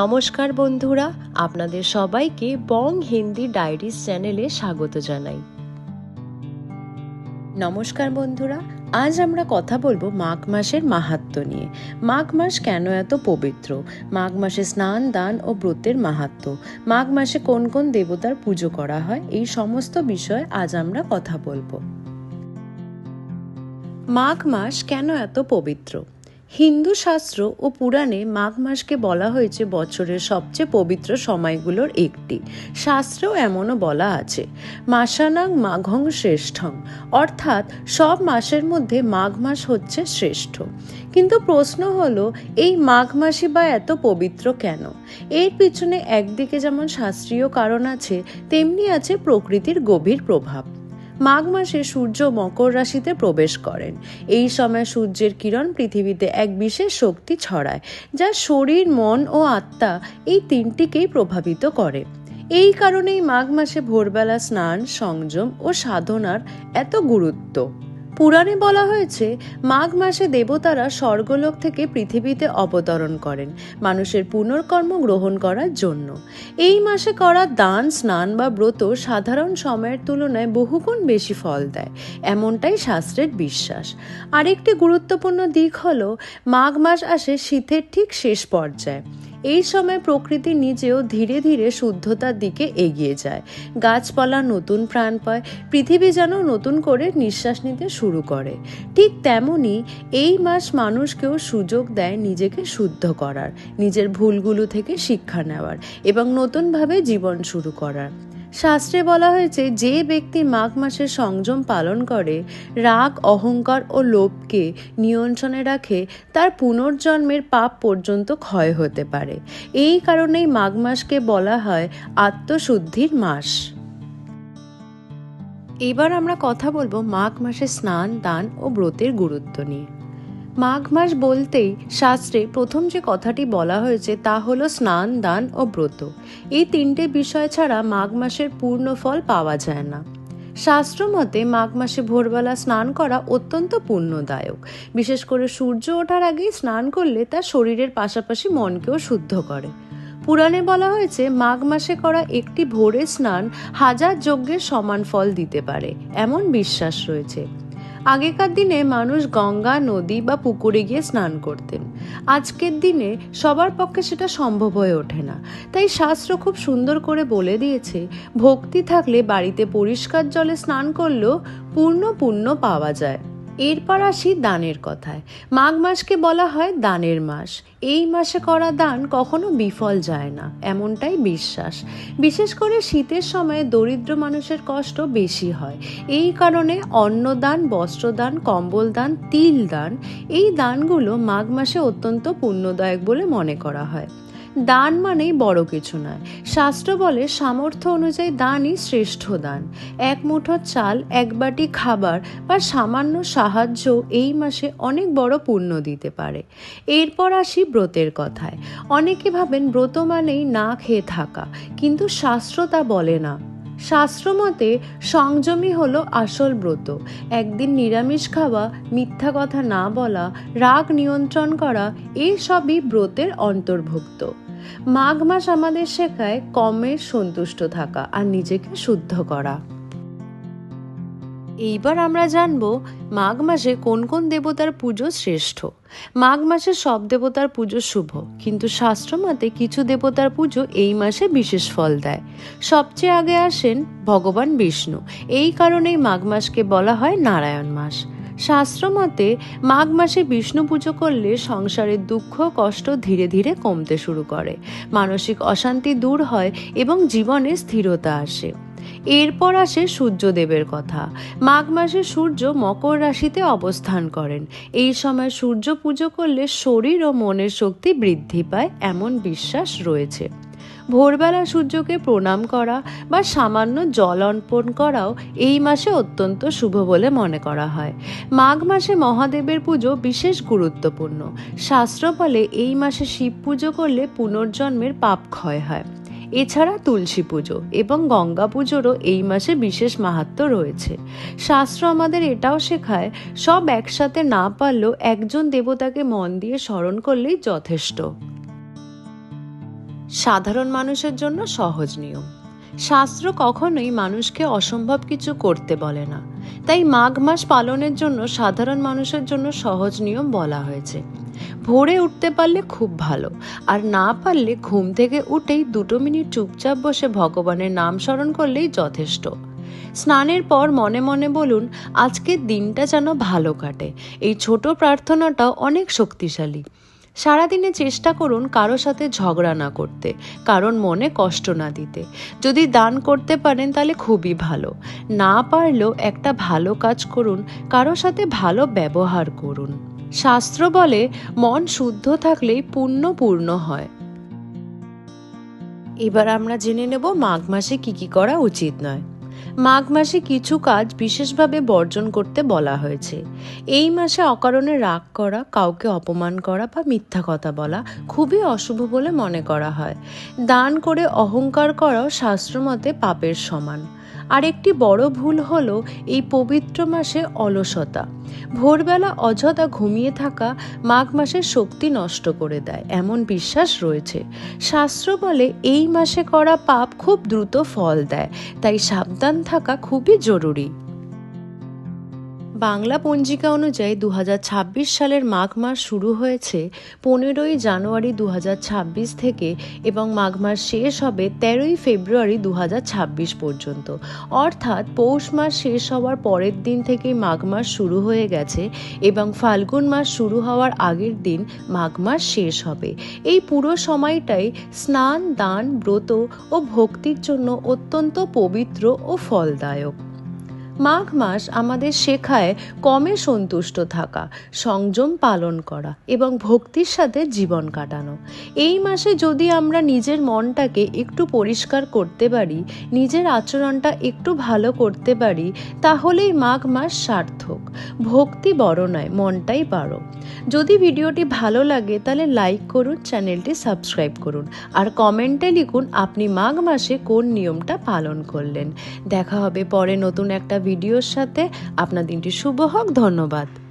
নমস্কার বন্ধুরা, আপনাদের সবাইকে বং হিন্দি ডায়েরিজ চ্যানেলে স্বাগত জানাই। নমস্কার বন্ধুরা, আজ আমরা কথা বলব মাঘ মাসের মাহাত্ম্য নিয়ে। মাঘ মাস কেন এত পবিত্র? মাঘ মাসে স্নান, দান ও ব্রতের মাহাত্ম্য মাঘ মাসে কোন কোন দেবতার পুজো করা হয়, এই সমস্ত বিষয়ে আজ আমরা কথা বলব। মাঘ মাস কেন এত পবিত্র? হিন্দু শাস্ত্র ও পুরাণে মাঘ মাসকে বলা হয়েছে বছরের সবচেয়ে পবিত্র সময়গুলোর একটি। শাস্ত্রেও এমনও বলা আছে। মাসানাং মাঘং শ্রেষ্ঠং। অর্থাৎ সব মাসের মধ্যে মাঘ মাস হচ্ছে শ্রেষ্ঠ। কিন্তু প্রশ্ন হলো, এই মাঘ মাসই বা এত পবিত্র কেন? এর পিছনে একদিকে যেমন শাস্ত্রীয় কারণ আছে, তেমনি আছে প্রকৃতির গভীর প্রভাব। মাঘ মাসে সূর্য মকর রাশিতে প্রবেশ করেন। এই সময় সূর্যের কিরণ পৃথিবীতে এক বিশেষ শক্তি ছড়ায়, যা শরীর, মন ও আত্মা এই তিনটিকেই প্রভাবিত করে। এই কারণেই মাঘ মাসে ভোরবেলা স্নান, সংযম ও সাধনার এত গুরুত্ব। পুরাণে বলা হয়েছে, মাঘ মাসে দেবতারা স্বর্গলোক থেকে পৃথিবীতে অবতরণ করেন, মানুষের পুনর্কর্ম গ্রহণ করার জন্য। এই মাসে করা দান, স্নান বা ব্রত সাধারণ সময়ের তুলনায় বহুগুণ বেশি ফল দেয়, এমনটাই শাস্ত্রের বিশ্বাস। আরেকটি গুরুত্বপূর্ণ দিক হলো, মাঘ মাস আসে শীতের ঠিক শেষ পর্যায়ে। এই সময় প্রকৃতি নিজেও ধীরে ধীরে শুদ্ধতার দিকে এগিয়ে যায়। গাছপালা নতুন প্রাণ পায়, পৃথিবী যেন নতুন করে নিঃশ্বাস নিতে শুরু করে। ঠিক তেমনই এই মাস মানুষকেও সুযোগ দেয় নিজেকে শুদ্ধ করার, নিজের ভুলগুলো থেকে শিক্ষা নেওয়ার এবং নতুনভাবে জীবন শুরু করার। শাস্ত্রে বলা হয়েছে, যে ব্যক্তি মাঘ মাসের সংযম পালন করে, রাগ, অহংকার ও লোভকে নিয়ন্ত্রণে রাখে, তার পুনর্জন্মের পাপ পর্যন্ত ক্ষয় হতে পারে। এই কারণেই মাঘ মাসকে বলা হয় আত্মশুদ্ধির মাস। এবার আমরা কথা বলব মাঘ মাসে স্নান, দান ও ব্রতের গুরুত্ব নিয়ে। মাঘ মাস বলতেই শাস্ত্রে প্রথম যে কথাটি বলা হয়েছে তা হলো স্নান, দান ও ব্রত। এই তিনটে বিষয় ছাড়া মাঘ মাসের পূর্ণ ফল পাওয়া যায় না। শাস্ত্র মতে মাঘ মাসে ভোরবেলা স্নান করা অত্যন্ত পুণ্যদায়ক। বিশেষ করে সূর্য ওঠার আগেই স্নান করলে তা শরীরের পাশাপাশি মনকেও শুদ্ধ করে। পুরাণে বলা হয়েছে, মাঘ মাসে করা একটি ভোরে স্নান হাজার যজ্ঞের সমান ফল দিতে পারে, এমন বিশ্বাস রয়েছে। আগেকার দিনে মানুষ গঙ্গা, নদী বা পুকুরে গিয়ে স্নান করতেন। আজকের দিনে সবার পক্ষে সেটা সম্ভব হয়ে ওঠে না। তাই শাস্ত্র খুব সুন্দর করে বলে দিয়েছে, ভক্তি থাকলে বাড়িতে পরিষ্কার জলে স্নান করলেও পূর্ণ পুণ্য পাওয়া যায়। এরপর আসি দানের কথায়। মাঘ মাসকে বলা হয় দানের মাস। এই মাসে করা দান কখনো বিফল যায় না, এমনটাই বিশ্বাস। বিশেষ করে শীতের সময় দরিদ্র মানুষের কষ্ট বেশি হয়। এই কারণে অন্নদান, বস্ত্রদান কম্বল দান তিল দান এই দানগুলো মাঘ মাসে অত্যন্ত পুণ্যদায়ক বলে মনে করা হয়। দান মানেই বড় কিছু নয়। শাস্ত্র বলে, সামর্থ্য অনুযায়ী দানই শ্রেষ্ঠ দান। এক মুঠো চাল, এক বাটি খাবার বা সামান্য সাহায্য এই মাসে অনেক বড় পুণ্য দিতে পারে। এরপর আসি ব্রতের কথায়। অনেকে ভাবেন ব্রত মানেই না খেয়ে থাকা, কিন্তু শাস্ত্র তা বলে না। শাস্ত্রমতে সংযমই হলো আসল ব্রত। একদিন নিরামিষ খাওয়া, মিথ্যা কথা না বলা, রাগ নিয়ন্ত্রণ করা এই সবই ব্রতের অন্তর্ভুক্ত। মাঘ মাস আমাদের শেখায় কমের সন্তুষ্ট থাকা আর নিজেকে শুদ্ধ করা। এইবার আমরা জানব মাঘ মাসে কোন কোন দেবতার পুজো শ্রেষ্ঠ। মাঘ মাসে সব দেবতার পুজো শুভ, কিন্তু শাস্ত্রমতে কিছু দেবতার পুজো এই মাসে বিশেষ ফল দেয়। সবচেয়ে আগে আসেন ভগবান বিষ্ণু। এই কারণেই মাঘ মাসকে বলা হয় নারায়ণ মাস। শাস্ত্রমতে মাঘ মাসে বিষ্ণু পুজো করলে সংসারের দুঃখ, কষ্ট ধীরে ধীরে কমতে শুরু করে। মানসিক অশান্তি দূর হয় এবং জীবনে স্থিরতা আসে। এরপর আসে সূর্যদেবের কথা। মাঘ মাসে সূর্য মকর রাশিতে অবস্থান করেন। এই সময় সূর্য পুজো করলে শরীর ও মনের শক্তি বৃদ্ধি পায় এমন বিশ্বাস রয়েছে। ভোরবেলা সূর্যকে প্রণাম করা বা সামান্য জল অর্পণ করাও এই মাসে অত্যন্ত শুভ বলে মনে করা হয়। মাঘ মাসে মহাদেবের পুজো বিশেষ গুরুত্বপূর্ণ। শাস্ত্র বলে এই মাসে শিব পুজো করলে পুনর্জন্মের পাপ ক্ষয় হয়। এছাড়া তুলসী পুজো এবং গঙ্গা পুজোরও এই মাসে বিশেষ মাহাত্ম রয়েছে। শাস্ত্র আমাদের এটাও শেখায়, সব একসাথে না পারলেও একজন দেবতাকে মন দিয়ে স্মরণ করলেই যথেষ্ট। সাধারণ মানুষের জন্য সহজ নিয়ম। শাস্ত্র কখনোই মানুষকে অসম্ভব কিছু করতে বলে না। তাই মাঘ মাস পালনের জন্য সাধারণ মানুষের জন্য সহজ নিয়ম বলা হয়েছে। ভোরে উঠতে পারলে খুব ভালো। আর না পারলে ঘুম থেকে উঠেই দুটো মিনিট চুপচাপ বসে ভগবানের নাম স্মরণ করলেই যথেষ্ট। স্নানের পর মনে মনে বলুন, আজকের দিনটা যেন ভালো কাটে। এই ছোট প্রার্থনাটাও অনেক শক্তিশালী। সারাদিনে চেষ্টা করুন কারও সাথে ঝগড়া না করতে, কারণ মনে কষ্ট না দিতে। যদি দান করতে পারেন তাহলে খুবই ভালো। না পারলেও একটা ভালো কাজ করুন, কারও সাথে ভালো ব্যবহার করুন। শাস্ত্র বলে, মন শুদ্ধ থাকলেই পুণ্য পূর্ণ হয়। এবার আমরা জেনে নেব মাঘ মাসে কি কি করা উচিত নয়। মাঘ মাসে কিছু কাজ বিশেষভাবে বর্জন করতে বলা হয়েছে। এই মাসে অকারণে রাগ করা, কাউকে অপমান করা বা মিথ্যা কথা বলা খুবই অশুভ বলে মনে করা হয়। দান করে অহংকার করাও শাস্ত্রমতে পাপের সমান। আরেকটি বড় ভুল হলো এই পবিত্র মাসে অলসতা। ভোরবেলা অযথা ঘুমিয়ে থাকা মাঘ মাসের শক্তি নষ্ট করে দেয়, এমন বিশ্বাস রয়েছে। শাস্ত্র বলে এই মাসে করা পাপ খুব দ্রুত ফল দেয়, তাই সাবধান থাকা খুবই জরুরি। বাংলা পঞ্জিকা অনুযায়ী দু হাজার ছাব্বিশ সালের মাঘ মাস শুরু হয়েছে পনেরোই জানুয়ারি দু হাজার ছাব্বিশ থেকে এবং মাঘ মাস শেষ হবে তেরোই ফেব্রুয়ারি দু হাজার ছাব্বিশ পর্যন্ত। অর্থাৎ পৌষ মাস শেষ হওয়ার পরের দিন থেকেই মাঘ মাস শুরু হয়ে গেছে এবং ফাল্গুন মাস শুরু হওয়ার আগের দিন মাঘ মাস শেষ হবে। এই পুরো সময়টাই স্নান, দান, ব্রত ও ভক্তির জন্য অত্যন্ত পবিত্র ও ফলদায়ক। মাঘ মাস আমাদের শেখায় কমে সন্তুষ্ট থাকা, সংযম পালন করা এবং ভক্তির সাথে জীবন কাটানো। এই মাসে যদি আমরা নিজের মনটাকে একটু পরিষ্কার করতে পারি, নিজের আচরণটা একটু ভালো করতে পারি, তাহলেই মাঘ মাস সার্থক। ভক্তি বড় নয় মনটাই বাড়ো যদি ভিডিওটি ভালো লাগে, তাহলে লাইক করুন, চ্যানেলটি সাবস্ক্রাইব করুন। আর কমেন্টে লিখুন, আপনি মাঘ মাসে কোন নিয়মটা পালন করলেন। দেখা হবে পরে নতুন একটা ভিডিওর সাথে। আপনার দিনটি শুভ হোক, ধন্যবাদ।